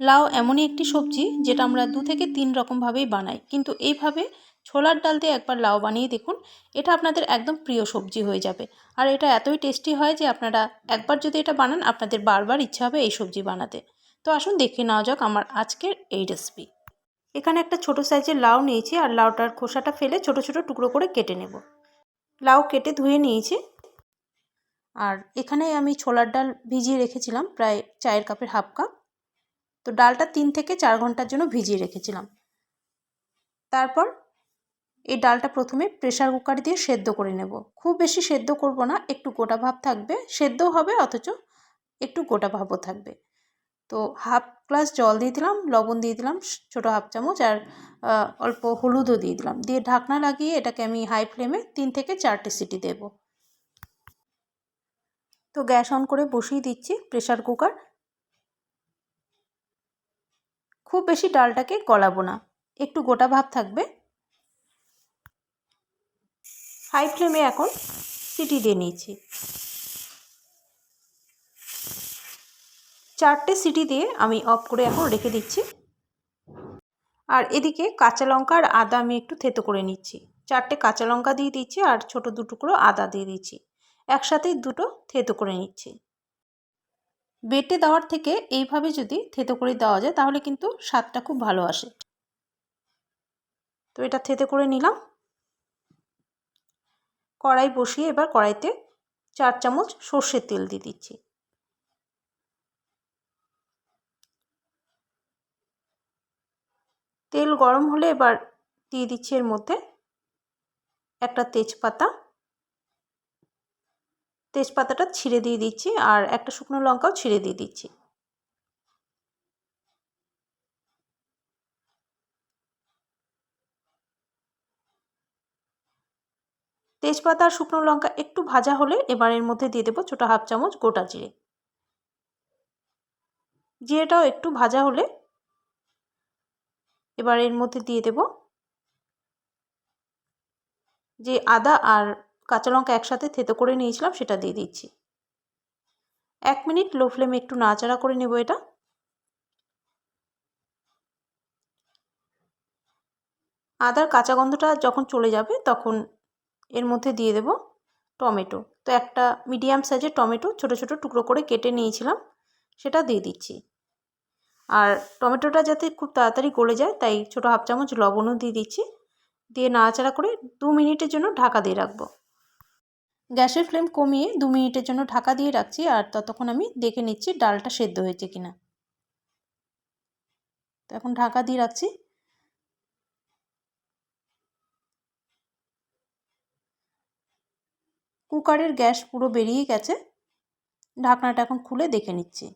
লাউ এমনই একটি সবজি যেটা আমরা দু থেকে তিন রকমভাবেই বানাই। কিন্তু এইভাবে ছোলার ডাল দিয়ে একবার লাউ বানিয়ে দেখুন, এটা আপনাদের একদম প্রিয় সবজি হয়ে যাবে। আর এটা এতই টেস্টি হয় যে আপনারা একবার যদি এটা বানান, আপনাদের বারবার ইচ্ছা হবে এই সবজি বানাতে। তো আসুন দেখে নেওয়া যাক আমার আজকের এই রেসিপি। এখানে একটা ছোট সাইজের লাউ নিয়েছি আর লাউটার খোসাটা ফেলে ছোট ছোট টুকরো করে কেটে নেব। লাউ কেটে ধুয়ে নিয়েছি। আর এখানে আমি ছোলার ডাল ভিজিয়ে রেখেছিলাম, প্রায় চায়ের কাপের হাফ কাপ। তো ডালটা তিন থেকে চার ঘণ্টার জন্য ভিজিয়ে রেখেছিলাম। তারপর এই ডালটা প্রথমে প্রেশার কুকার দিয়ে সেদ্ধ করে নেব। খুব বেশি সেদ্ধ করব না, একটু গোটা ভাব থাকবে। সেদ্ধও হবে, অথচ একটু গোটা ভাবও থাকবে। তো হাফ গ্লাস জল দিয়ে দিলাম, লবণ দিয়ে দিলাম, ছোটো হাফ চামচ, আর অল্প হলুদও দিয়ে দিলাম। দিয়ে ঢাকনা লাগিয়ে এটাকে আমি হাই ফ্লেমে তিন থেকে চারটে সিটি দেব। তো গ্যাস অন করে বসিয়ে দিচ্ছি প্রেশার কুকার। খুব বেশি ডালটাকে গলাবো না। একটু গোটা ভাব থাকবে। হাই ফ্লেমে এখন সিটি দিয়ে নিয়েছি। চারটে সিটি দিয়ে আমি অফ করে এখন রেখে দিচ্ছি। আর এদিকে কাঁচা লঙ্কা আর আদা আমি একটু থেতো করে নিচ্ছি। চারটে কাঁচা লঙ্কা দিয়ে দিচ্ছি আর ছোটো দু টুকরো আদা দিয়ে দিচ্ছি একসাথেই দুটো থেতো করে নিচ্ছি। বেটে দেওয়ার থেকে এইভাবে যদি থেতো করে দেওয়া যায়, তাহলে কিন্তু স্বাদটা খুব ভালো আসে। তো এটা থেতে করে নিলাম। কড়াই বসিয়ে এবার কড়াইতে চার চামচ সর্ষের তেল দিয়ে দিচ্ছি। তেল গরম হলে এবার দিয়ে দিচ্ছি এর মধ্যে একটা তেজপাতা। তেজপাতাটা ছিঁড়ে দিয়ে দিচ্ছি আর একটা শুকনো লঙ্কাও ছিঁড়ে দিয়ে দিচ্ছি। তেজপাতা আর শুকনো লঙ্কা একটু ভাজা হলে এবার এর মধ্যে দিয়ে দেবো ছোটো হাফ চামচ গোটা জিরে। জিরেটাও একটু ভাজা হলে এবার এর মধ্যে দিয়ে দেব যে আদা আর কাঁচা লঙ্কা একসাথে থেতো করে নিয়েছিলাম, সেটা দিয়ে দিচ্ছি। এক মিনিট লো ফ্লেমে একটু নাড়াচাড়া করে নেব এটা। আদার কাঁচা গন্ধটা যখন চলে যাবে, তখন এর মধ্যে দিয়ে দেব টমেটো। তো একটা মিডিয়াম সাইজের টমেটো ছোট ছোট টুকরো করে কেটে নিয়েছিলাম, সেটা দিয়ে দিচ্ছি। আর টমেটোটা যাতে খুব তাড়াতাড়ি গলে যায়, তাই ছোটো হাফ চামচ লবণও দিয়ে দিচ্ছি। দিয়ে নাড়াচাড়া করে দু মিনিটের জন্য ঢাকা দিয়ে রাখব। গ্যাসের ফ্লেম কমিয়ে দু মিনিটের জন্য ঢাকা দিয়ে রাখছি আর ততক্ষণ আমি দেখে নিচ্ছি ডালটা সেদ্ধ হয়েছে কিনা। তো এখন ঢাকা দিয়ে রাখছি। কুকারের গ্যাস পুরো বেরিয়ে গেছে। ঢাকনাটা এখন খুলে দেখে নিচ্ছি।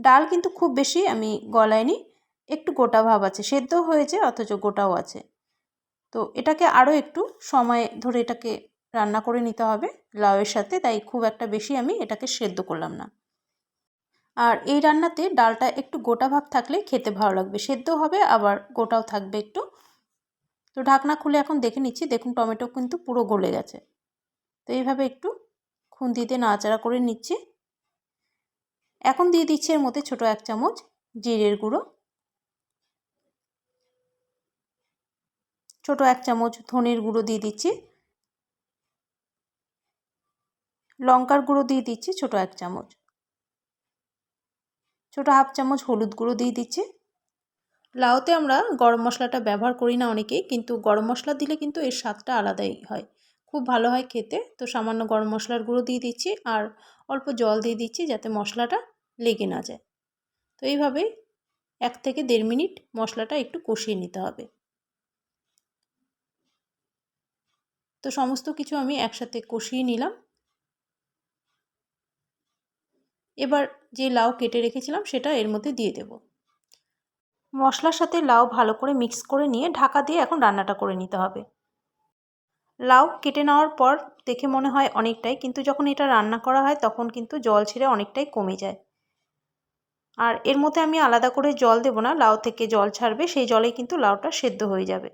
ডাল কিন্তু খুব বেশি আমি গলাইনি একটু গোটা ভাব আছে সেদ্ধ হয়েছে অথচ গোটাও আছে। তো এটাকে আরও একটু সময় ধরে এটাকে রান্না করে নিতে হবে লাউয়ের সাথে, তাই খুব একটা বেশি আমি এটাকে সেদ্ধ করলাম না। আর এই রান্নাতে ডালটা একটু গোটা ভাব থাকলে খেতে ভালো লাগবে, সেদ্ধ হবে আবার গোটাও থাকবে একটু। তো ঢাকনা খুলে এখন দেখে নিচ্ছি, দেখুন টমেটো কিন্তু পুরো গলে গেছে। তো এইভাবে একটু খুন্তিতে নাড়াচাড়া করে নিচ্ছি। এখন দিয়ে দিচ্ছি এর মধ্যে ছোটো এক চামচ জিরের গুঁড়ো। ছোটো এক চামচ ধনের গুঁড়ো দিয়ে দিচ্ছি। লঙ্কার গুঁড়ো দিয়ে দিচ্ছি ছোটো এক চামচ। ছোটো হাফ চামচ হলুদ গুঁড়ো দিয়ে দিচ্ছি। লাউতে আমরা গরম মশলাটা ব্যবহার করি না অনেকেই, কিন্তু গরম মশলা দিলে কিন্তু এর স্বাদটা আলাদাই হয়। খুব ভালো হয় খেতে। তো সামান্য গরম মশলার গুঁড়ো দিয়ে দিচ্ছি আর অল্প জল দিয়ে দিচ্ছি যাতে মশলাটা লেগে না যায়। তো এইভাবে এক থেকে দেড় মিনিট মশলাটা একটু কষিয়ে নিতে হবে। তো সমস্ত কিছু আমি একসাথে কষিয়ে নিলাম। এবার যে লাউ কেটে রেখেছিলাম সেটা এর মধ্যে দিয়ে দেব। মশলার সাথে লাউ ভালো করে মিক্স করে নিয়ে ঢাকা দিয়ে এখন রান্নাটা করে নিতে হবে। লাউ কেটে নেওয়ার পর দেখে মনে হয় অনেকটাই, কিন্তু যখন এটা রান্না করা হয় তখন কিন্তু জল ছেড়ে অনেকটাই কমে যায়। আর এর মধ্যে আমি আলাদা করে জল দেব না, লাউ থেকে জল ছাড়বে, সেই জলেই কিন্তু লাউটা সেদ্ধ হয়ে যাবে।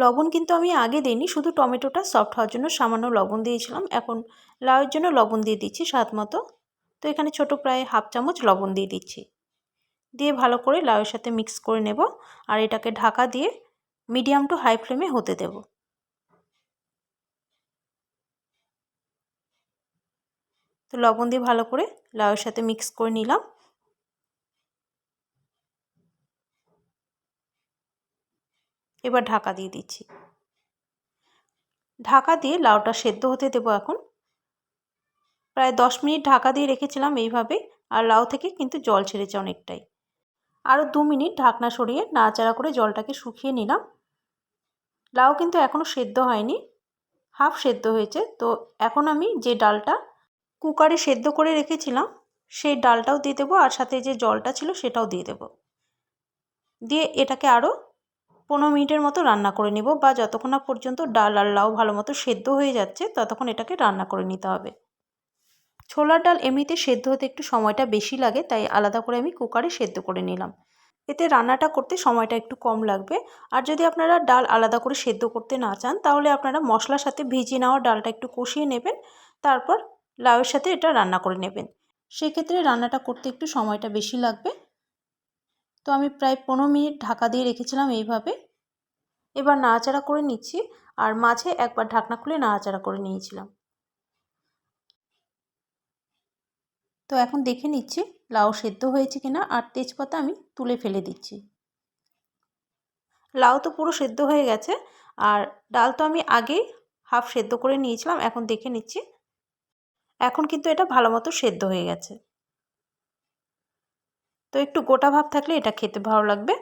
লবণ কিন্তু আমি আগে দিইনি, শুধু টমেটোটা সফট হওয়ার জন্য সামান্য লবণ দিয়েছিলাম। এখন লাউয়ের জন্য লবণ দিয়ে দিচ্ছি স্বাদ মতো। তো এখানে ছোট প্রায় হাফ চামচ লবণ দিয়ে দিচ্ছি। দিয়ে ভালো করে লাউয়ের সাথে মিক্স করে নেব আর এটাকে ঢাকা দিয়ে মিডিয়াম টু হাই ফ্লেমে হতে দেব। তো লবণ দিয়ে ভালো করে লাউয়ের সাথে মিক্স করে নিলাম। এবার ঢাকা দিয়ে দিচ্ছি। ঢাকা দিয়ে লাউটা সেদ্ধ হতে দেবো এখন। প্রায় দশ মিনিট ঢাকা দিয়ে রেখেছিলাম এইভাবে, আর লাউ থেকে কিন্তু জল ছেড়েছে অনেকটাই। আরও দু মিনিট ঢাকনা সরিয়ে নাড়াচাড়া করে জলটাকে শুকিয়ে নিলাম। লাউ কিন্তু এখনও সেদ্ধ হয়নি, হাফ সেদ্ধ হয়েছে। তো এখন আমি যে ডালটা কুকারে সেদ্ধ করে রেখেছিলাম, সেই ডালটাও দিয়ে দেবো, আর সাথে যে জলটা ছিল সেটাও দিয়ে দেবো। দিয়ে এটাকে আরও পনেরো মিনিটের মতো রান্না করে নেব বা যতক্ষণ না পর্যন্ত ডাল আর লাউ ভালো মতো সেদ্ধ হয়ে যাচ্ছে, ততক্ষণ এটাকে রান্না করে নিতে হবে। ছোলার ডাল এমনিতে সেদ্ধ হতে একটু সময়টা বেশি লাগে, তাই আলাদা করে আমি কুকারে সেদ্ধ করে নিলাম। এতে রান্নাটা করতে সময়টা একটু কম লাগবে। আর যদি আপনারা ডাল আলাদা করে সেদ্ধ করতে না চান, তাহলে আপনারা মশলার সাথে ভিজিয়ে নেওয়া ডালটা একটু কষিয়ে নেবেন, তারপর লাউয়ের সাথে এটা রান্না করে নেবেন। সেক্ষেত্রে রান্নাটা করতে একটু সময়টা বেশি লাগবে। তো আমি প্রায় পনেরো মিনিট ঢাকা দিয়ে রেখেছিলাম এইভাবে। এবার নাড়াচাড়া করে নিচ্ছি আর মাঝে একবার ঢাকনা খুলে নাড়াচাড়া করে নিয়েছিলাম। তো এখন দেখে নিচ্ছি লাউ সেদ্ধ হয়েছে কিনা আর তেজপাতা আমি তুলে ফেলে দিচ্ছি। লাউ তো পুরো সেদ্ধ হয়ে গেছে আর ডাল তো আমি আগেই হাফ সেদ্ধ করে নিয়েছিলাম, এখন দেখে নিচ্ছি। এখন কিন্তু এটা ভালো মতো সেদ্ধ হয়ে গেছে। তো একটু গোটা ভাব থাকলে এটা খেতে ভালো লাগবে।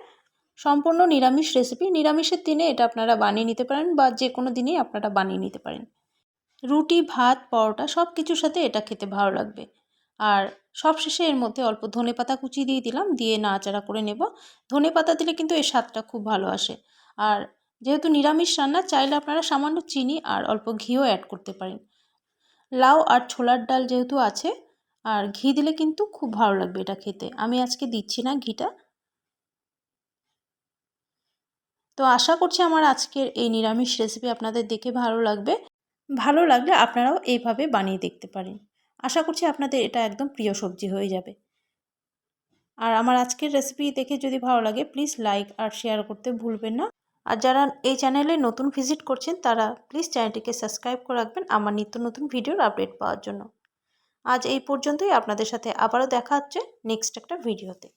সম্পূর্ণ নিরামিষ রেসিপি নিরামিষের দিনে এটা আপনারা বানিয়ে নিতে পারেন বা যে কোনো দিনেই আপনারা বানিয়ে নিতে পারেন। রুটি, ভাত, পরোটা সব কিছুর সাথে এটা খেতে ভালো লাগবে। আর সবশেষে এর মধ্যে অল্প ধনে পাতা কুচি দিয়ে দিলাম, দিয়ে নাড়াচাড়া করে নেব। ধনে পাতা দিলে কিন্তু এর স্বাদটা খুব ভালো আসে। আর যেহেতু নিরামিষ রান্না, চাইলে আপনারা সামান্য চিনি আর অল্প ঘিও অ্যাড করতে পারেন। লাউ আর ছোলার ডাল যেহেতু আছে আর ঘি দিলে কিন্তু খুব ভালো লাগবে এটা খেতে। আমি আজকে দিচ্ছি না ঘিটা। তো আশা করছি আমার আজকের এই নিরামিষ রেসিপি আপনাদের দেখে ভালো লাগবে। ভালো লাগলে আপনারাও এইভাবে বানিয়ে দেখতে পারেন। আশা করছি আপনাদের এটা একদম প্রিয় সবজি হয়ে যাবে। আর আমার আজকের রেসিপি দেখে যদি ভালো লাগে প্লিজ লাইক আর শেয়ার করতে ভুলবেন না। আর যারা এই চ্যানেলে নতুন ভিজিট করছেন, তারা প্লিজ চ্যানেলটিকে সাবস্ক্রাইব করে রাখবেন আমার নিত্য নতুন ভিডিওর আপডেট পাওয়ার জন্য। আজ এই পর্যন্তই। আপনাদের সাথে আবারও দেখা হচ্ছে নেক্সট একটা ভিডিওতে